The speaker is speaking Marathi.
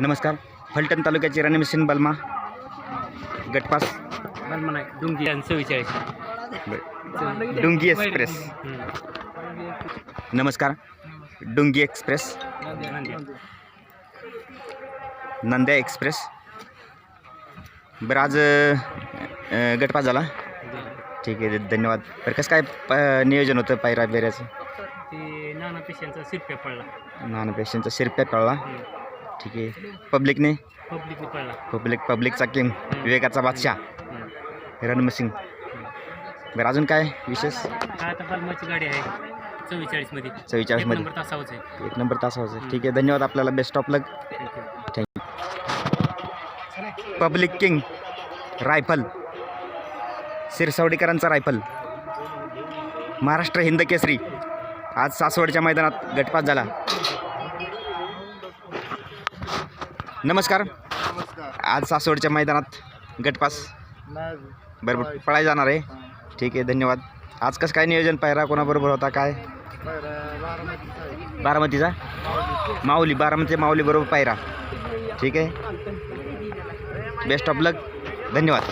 नमस्कार. फलटण तालुक्याचे रणमिशन बलमा. गटपास. बलमा नाही डुंगी आणि चव्वेचाळीस डुंगी एक्सप्रेस. नमस्कार. डुंगी एक्सप्रेस. नंद्या एक्सप्रेस. बरं आज गटपास झाला. ठीक आहे धन्यवाद. बरं कसं काय प नियोजन होतं पायरा बेऱ्याचं ते नाना पेशांचा सिरप्या पडला. नानपेशंचा शिरप्या कळला ठीक आहे. पब्लिकने पब्लिक पब्लिक पब्लिकचा किंग विवेकाचा बादशाह. रणमसिंग. बरं अजून काय विशेष? आता बलमाची गाडी आहे. चव्वेचाळीसमध्ये. चव्वेचाळीस एक नंबर तासावच आहे. एक नंबर तासाचं ठीक आहे धन्यवाद आपल्याला. Best of luck. Thank you public king rifle. सिरसवडीकरांचा rifle. Maharashtra Hind Kesari. आज सासवडच्या मैदानात गटपात झाला. नमस्कार. आज सासवडच्या मैदानात गटपास. बरं बरं पळायला जाणार आहे. ठीक आहे धन्यवाद. आज कसं काय नियोजन पायरा कोणाबरोबर होता? काय? बारामतीचा माऊली. बारामती माऊली बरोबर पायरा. ठीक आहे. बेस्ट ऑफ लक धन्यवाद.